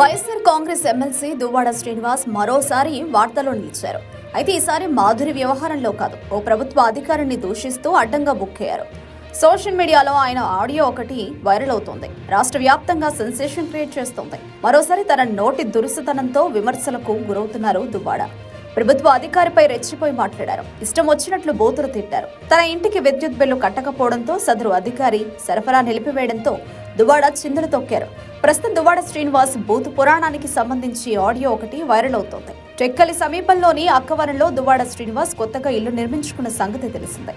YSR Congress MLC Duvvada Srinivas మరోసారి వార్తల్లో నిలిచారు. అయితే ఈసారి మాధురి వ్యవహారంలో కాదు ఓ ప్రభుత్వ అధికారిని దూషిస్తూ అడ్డంగా బుక్కయ్యారు సోషల్ మీడియాలో ఆయన ఆడియో ఒకటి వైరల్ అవుతోంది. రాష్ట్ర వ్యాప్తంగా సెన్సేషన్ క్రియేట్ చేస్తోంది. మరోసారి తన నోటి దురుసుతనంతో విమర్శలకు గురవుతున్నారు దువ్వాడ. ప్రభుత్వ అధికారిపై రెచ్చిపోయి మాట్లాడారు. ఇష్టం వచ్చినట్లు బూతులు తిట్టారు. తన ఇంటికి విద్యుత్ బిల్లు కట్టకపోవడంతో సదరు అధికారి సరఫరా నిలిపివేయడంతో దువాడ చిందులు తొక్కారు. ప్రస్తుతం దువాడ శ్రీనివాస్ బూత్ పురాణానికి సంబంధించి ఆడియో ఒకటి వైరల్ అవుతోంది. టెక్కలి సమీపంలోని అక్కవరంలో దువ్వాడ శ్రీనివాస్ కొత్తగా ఇల్లు నిర్మించుకున్న సంగతి తెలిసిందే.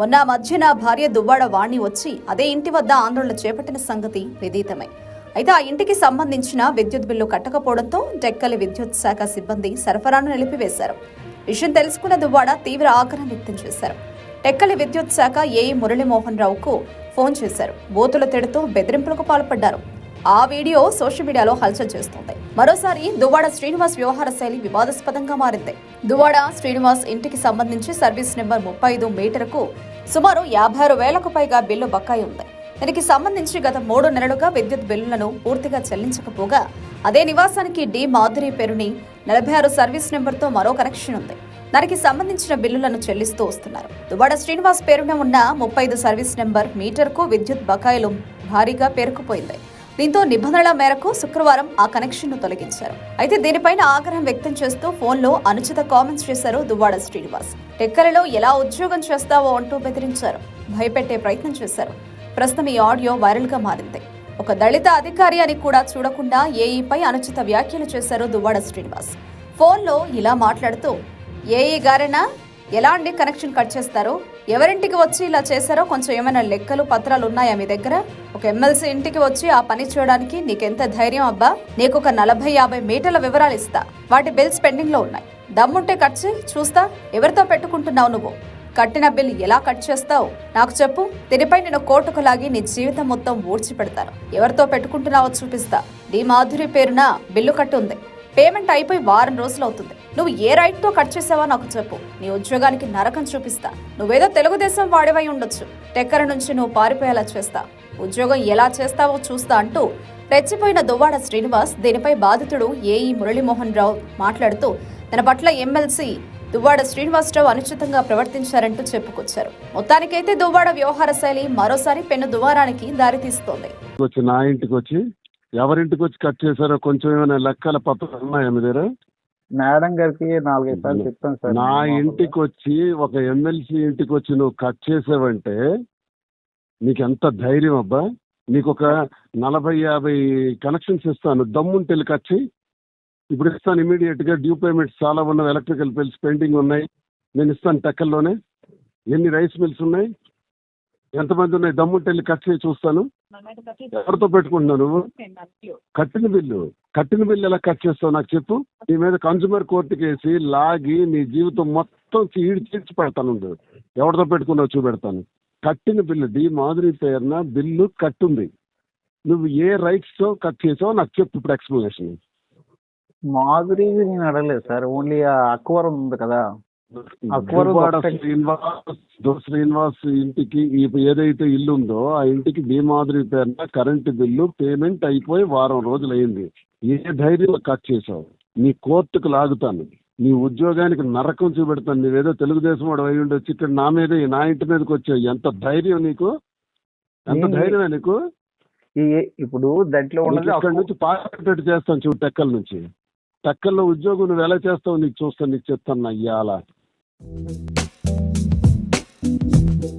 మొన్న మధ్యన భార్య దువ్వాడ వాణి వచ్చి అదే ఇంటి వద్ద ఆందోళన చేపట్టిన సంగతి విదితమే. అయితే ఆ ఇంటికి సంబంధించిన విద్యుత్ బిల్లు కట్టకపోవడంతో డెక్కలి విద్యుత్ శాఖ సిబ్బంది సరఫరాను నిలిపివేశారు. విషయం తెలుసుకున్న దువ్వాడ తీవ్ర ఆగ్రహం వ్యక్తం చేశారు. టెక్కలి విద్యుత్ శాఖ ఏఈ మురళీమోహన్ రావుకు ఫోన్ చేశారు. బోతుల తిడుతూ బెదిరింపులకు పాల్పడ్డారు. ఆ వీడియో సోషల్ మీడియాలో హల్చల్ చేస్తోంది. మరోసారి దువ్వాడ శ్రీనివాస్ వ్యవహార శైలి వివాదాస్పదంగా మారింది. దువ్వాడ శ్రీనివాస్ ఇంటికి సంబంధించి సర్వీస్ నెంబర్ ముప్పై ఐదు మీటర్కు సుమారు యాభై ఆరు వేలకు పైగా బిల్లు బకాయి ఉంది. దీనికి సంబంధించి గత మూడు నెలలుగా విద్యుత్ బిల్లులను పూర్తిగా చెల్లించకపోగా అదే నివాసానికి డి మాధురి పేరుని నలభై ఆరు సర్వీస్ నెంబర్తో మరో కనెక్షన్ ఉంది. దానికి సంబంధించిన బిల్లులను చెల్లిస్తూ వస్తున్నారు. దుబాడ శ్రీనివాస్ పేరున ఉన్న ముప్పై ఐదు సర్వీస్ నెంబర్ మీటర్కు విద్యుత్ బకాయిలు భారీగా పేరుకుపోయింది. దీంతో నిబంధనల మేరకు శుక్రవారం ఆ కనెక్షన్ను తొలగించారు. అయితే దీనిపైన ఆగ్రహం వ్యక్తం చేస్తూ ఫోన్లో అనుచిత కామెంట్స్ చేశారు దువ్వాడ శ్రీనివాస్. టెక్కలలో ఎలా ఉద్యోగం చేస్తావో అంటూ బెదిరించారు. భయపెట్టే ప్రయత్నం చేశారు. ప్రస్తుతం ఈ ఆడియో వైరల్గా మారింది. ఒక దళిత అధికారి అని కూడా చూడకుండా ఏఈపై అనుచిత వ్యాఖ్యలు చేశారు దువ్వాడ శ్రీనివాస్. ఫోన్లో ఇలా మాట్లాడుతూ ఏఈ గారైనా ఎలాంటి కనెక్షన్ కట్ చేస్తారు? ఎవరింటికి వచ్చి ఇలా చేశారో కొంచెం ఏమైనా లెక్కలు పత్రాలు ఉన్నాయా మీ దగ్గర? ఒక ఎమ్మెల్సీ ఇంటికి వచ్చి ఆ పని చేయడానికి నీకెంత ధైర్యం అబ్బా? నీకు ఒక నలభై యాభై మీటర్ల వివరాలు ఇస్తా. వాటి బిల్స్ పెండింగ్లో ఉన్నాయి. దమ్ముంటే కట్ చూస్తా. ఎవరితో పెట్టుకుంటున్నావు నువ్వు? కట్టిన బిల్ ఎలా కట్ చేస్తావు? నాకు చెప్పు. దీనిపై నేను కోర్టుకు లాగి నీ జీవితం మొత్తం ఊడ్చి పెడతాను ఎవరితో పెట్టుకుంటున్నావో చూపిస్తా. నీ మాధురి పేరున బిల్లు కట్టుంది. ఉంది పేమెంట్ అయిపోయి వారం రోజులు అవుతుంది నువ్వు ఏ రైట్తో కట్ చేసావో నాకు చెప్పు. నీ ఉద్యోగానికి నరకం చూపిస్తా. నువ్వేదో తెలుగుదేశం వాడివై ఉండొచ్చు. టెక్కర నుంచి నువ్వు పారిపోయేలా చేస్తా. ఉద్యోగం ఎలా చేస్తావో చూస్తా అంటూ రెచ్చిపోయిన దువ్వాడ శ్రీనివాస్ దీనిపై బాధితుడు ఏఈ మురళీమోహన్ రావు మాట్లాడుతూ తన పట్ల ఎమ్మెల్సీ దువ్వాడ శ్రీనివాసరావు అనుచితంగా ప్రవర్తించారంటూ చెప్పుకొచ్చారు. మొత్తానికైతే దువ్వాడ వ్యవహార శైలి మరోసారి పెన్ను దువారానికి దారితీస్తోంది. వచ్చి నా ఇంటికి వచ్చి ఎవరింటికి వచ్చి కట్ చేశారో కొంచెం ఏమైనా లెక్కల పత్రాలు ఉన్నాయా మీ దగ్గర? మేడం గారికి నాలుగైదు సార్లు చెప్పాను సార్. నా ఇంటికి వచ్చి ఒక ఎమ్మెల్సీ ఇంటికి వచ్చి నువ్వు కట్ చేసావంటే నీకు ఎంత ధైర్యం అబ్బా? నీకు ఒక నలభై యాభై కనెక్షన్స్ ఇస్తాను. దమ్ముంటే వెళ్ళి కట్ చేయి. ఇప్పుడు ఇస్తాను ఇమీడియట్గా డ్యూ పేమెంట్స్ చాలా ఉన్న ఎలక్ట్రికల్ బిల్స్ పెండింగ్ ఉన్నాయి. నేను ఇస్తాను టెక్కల్లోనే. ఎన్ని రైస్ మిల్స్ ఉన్నాయి? ఎంతమంది ఉన్నాయి? దమ్ముంటే వెళ్ళి కట్ చేసి చూస్తాను. ఎవరితో పెట్టుకుంటున్నావు నువ్వు? కట్టిన బిల్లు. కట్టిన బిల్లు ఎలా కట్ చేస్తావు నాకు చెప్పు. నీ మీద కన్జ్యూమర్ కోర్టుకి వేసి లాగి నీ జీవితం మొత్తం చీడి చీడ్చి పెడతాను. ఎవరితో పెట్టుకున్నావు చూపెడతాను. కట్టిన బిల్లు. డి మాధురి పేరున బిల్లు కట్టుంది. నువ్వు ఏ రైట్స్తో కట్ చేసావో నాకు చెప్పు ఇప్పుడు ఎక్స్ప్లెనేషన్ మాధురి నేను అడగలేదు సార్. ఓన్లీ ఆ అక్వరం ఉంది కదా. దువ్వాడ శ్రీనివాస్ దు శ్రీనివాస్ ఇంటికి ఈ ఏదైతే ఇల్లు ఉందో ఆ ఇంటికి డి మాధురి పేరున కరెంటు బిల్లు పేమెంట్ అయిపోయి వారం రోజులు అయింది ఏ ధైర్యంలో కట్ చేసావు నీ కోర్టుకు లాగుతాను. నీ ఉద్యోగానికి నరకం చూపెడతాను. నీవేదో తెలుగుదేశం వాడు అయి ఉండొచ్చి. ఇక్కడ నా మీద నా ఇంటి మీదకి వచ్చావు. ఎంత ధైర్యం నీకు? ఎంత ఏంది? ధైర్యమే నీకు? ఈ ఇప్పుడు దాంట్లో నీకు ఉన్నది ఇక్కడ అక్వ- నుంచి పార్టీ చేస్తాను చూడు టెక్కల నుంచి. టక్కర్లో ఉద్యోగం నువ్వు ఎలా చేస్తావు నీకు చూస్తాను నీకు చెప్తాను అయ్యాలా